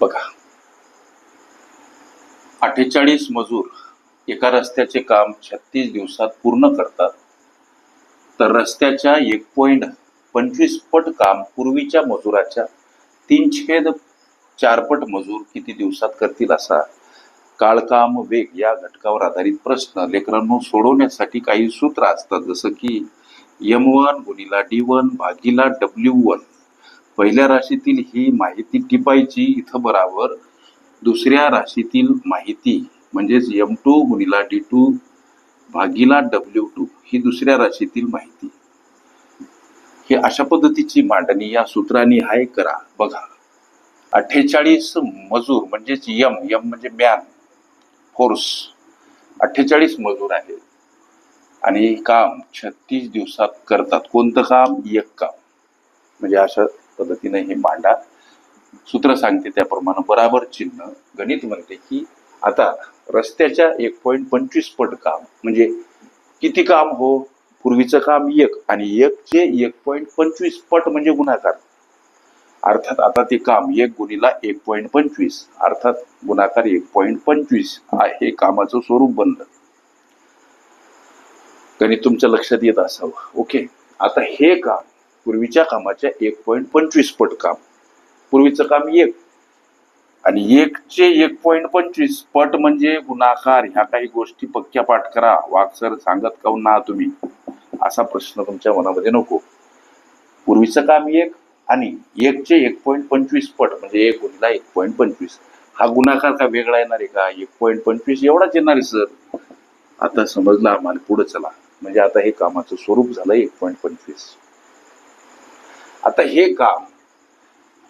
बघा. अठ्ठेचाळीस मजूर एका रस्त्याचे काम छत्तीस दिवसात पूर्ण करतात. तर रस्त्याच्या एक पॉइंट पंचवीस पट काम पूर्वीच्या मजुराच्या तीन छेद चारपट मजूर किती दिवसात करतील असा काळकाम वेग या घटकावर आधारित प्रश्न लेकरांनो सोडवण्यासाठी काही सूत्र असतात. जसं की एम वन गुणीला डी वन भागीला डब्ल्यू वन पहिल्या राशीतील ही माहिती टिपायची इथं बराबर. दुसऱ्या राशीतील माहिती म्हणजेच एम टू गुणिला डी टू भागीला डब्ल्यू टू ही दुसऱ्या राशीतील माहिती. ही अशा पद्धतीची मांडणी या सूत्रांनी हाय करा. बघा. अठ्ठेचाळीस मजूर म्हणजेच यम यम म्हणजे मॅन फोर्स अठ्ठेचाळीस मजूर आहेत आणि काम छत्तीस दिवसात करतात. कोणतं काम? एक काम. म्हणजे अशा पद्धतीने हे मांडा सूत्र सांगते त्याप्रमाणे. बराबर चिन्ह गणित म्हणते की आता रस्त्याच्या एक पॉईंट पंचवीस पट काम म्हणजे किती काम हो? पूर्वीचं काम एक आणि एकचे एक पॉईंट पंचवीस पट म्हणजे गुणाकार. अर्थात आता ते काम एक गुणीला एक पॉईंट पंचवीस अर्थात गुणाकार एक पॉईंट पंचवीस हे कामाचं स्वरूप बनलं. गणित तुमच्या लक्षात येत असावं. ओके आता हे काम पूर्वीच्या कामाच्या एक पॉईंट पंचवीस पट काम. पूर्वीचं काम एक. आणि एकचे एक पॉईंट पंचवीस पट म्हणजे गुणाकार. ह्या काही गोष्टी पक्क्या पाठ करा. वाक्सर सांगत काऊन ना तुम्ही? असा प्रश्न तुमच्या मनामध्ये नको. पूर्वीचं काम एक आणि एकचे एक पॉईंट पंचवीस पट म्हणजे एक गुणला एक पॉईंट पंचवीस. हा गुणाकार का वेगळा येणार आहे का? एक पॉईंट पंचवीस एवढाच येणार आहे सर. आता समजला आम्हाला पुढे चला. म्हणजे आता हे कामाचं स्वरूप झालं एक पॉईंट पंचवीस. आता हे काम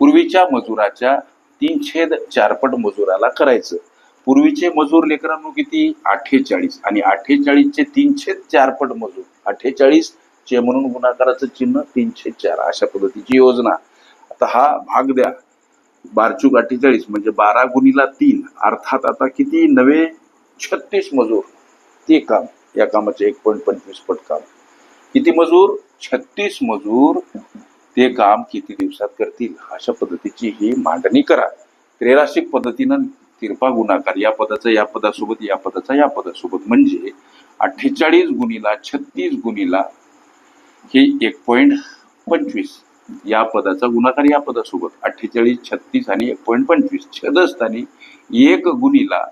पूर्वीच्या मजुराच्या तीन छेद चारपट मजुराला करायचं. पूर्वीचे मजूर लेकरांनो किती? अठ्ठेचाळीस. आणि अठ्ठेचाळीसचे तीन छेद चारपट मजूर. अठ्ठेचाळीस चे म्हणून गुणाकाराचं चिन्ह तीनशे चार. अशा पद्धतीची योजना. आता हा भाग द्या. बारचूक अठ्ठेचाळीस म्हणजे बारा गुणीला तीन. अर्थात आता किती? नवे छत्तीस मजूर. ते काम. या कामाचे एक पॉईंट पंचवीस पट काम. किती मजूर? छत्तीस मजूर ते काम किती दिवसात करतील? अशा पद्धतीची ही मांडणी करा. त्रैराशिक पद्धतीनं तिरपा गुणाकार या पदाचा या पदासोबत या पदाचा या पदासोबत. म्हणजे अठ्ठेचाळीस गुणीला छत्तीस गुणीला हे एक पॉईंट पंचवीस. या पदाचा गुणाकार या पदासोबत. अठ्ठेचाळीस छत्तीस आणि एक पॉईंट पंचवीस. छदस्थानी एक गुणीला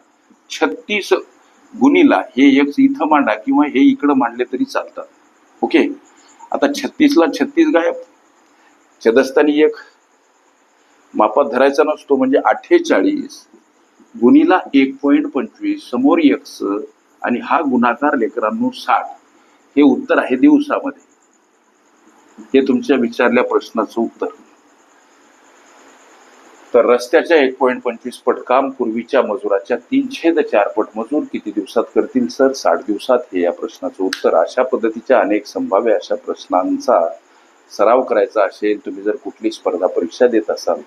छत्तीस गुणीला हे एक इथं मांडा किंवा हे इकडं मांडले तरी चालतात ओके? आता छत्तीसला छत्तीस गायब. छदस्थानी एक मापात धरायचा नसतो म्हणजे अठ्ठेचाळीस गुणीला एक पॉईंट पंचवीस समोर एक्स आणि हा गुणाकार लेकरांनो साठ. हे उत्तर आहे दिवसामध्ये. हे तुमच्या विचारल्या प्रश्नाचं उत्तर. तर रस्त्याच्या एक पॉईंट पंचवीस पट काम पूर्वीच्या मजुराच्या तीन छेद चार पट मजूर किती दिवसात करतील सर? साठ दिवसात हे या प्रश्नाचं उत्तर. अशा पद्धतीच्या अनेक संभाव्य अशा प्रश्नांचा सराव करायचा असेल तुम्ही जर कुठली स्पर्धा परीक्षा देत असाल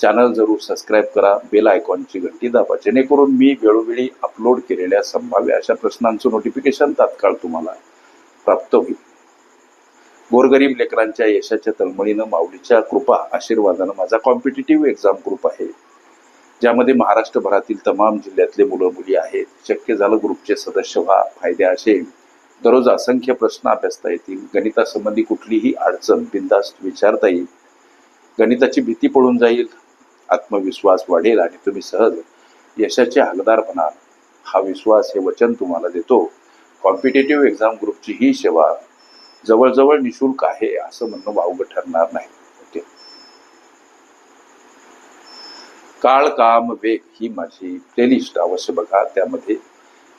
चॅनल जरूर सबस्क्राईब करा बेल आयकॉनची घंटी दाबा जेणेकरून मी वेळोवेळी अपलोड केलेल्या संभाव्य अशा प्रश्नांचं नोटिफिकेशन तात्काळ तुम्हाला प्राप्त होईल. गोरगरीब लेकरांच्या यशाच्या तळमळीनं माऊलीच्या कृपा आशीर्वादानं माझा कॉम्पिटेटिव्ह एक्झाम ग्रुप आहे ज्यामध्ये महाराष्ट्रभरातील तमाम जिल्ह्यातले मुलं मुली आहेत. शक्य झालं ग्रुपचे सदस्य व्हा फायदे असेल दररोज असंख्य प्रश्न अभ्यासता येतील. गणितासंबंधी कुठलीही अडचण बिंदास्त विचारता येईल. गणिताची भीती पळून जाईल. आत्मविश्वास वाढेल आणि तुम्ही सहज यशाचे हकदार बनाल. हा विश्वास हे वचन तुम्हाला देतो. कॉम्पिटेटिव्ह एक्झाम ग्रुपची ही सेवा जवळजवळ निशुल्क आहे असं म्हणणं वावग ठरणार नाही. ओके? काळ काम वेग ही माझी प्लेलिस्ट अवश्य बघा. त्यामध्ये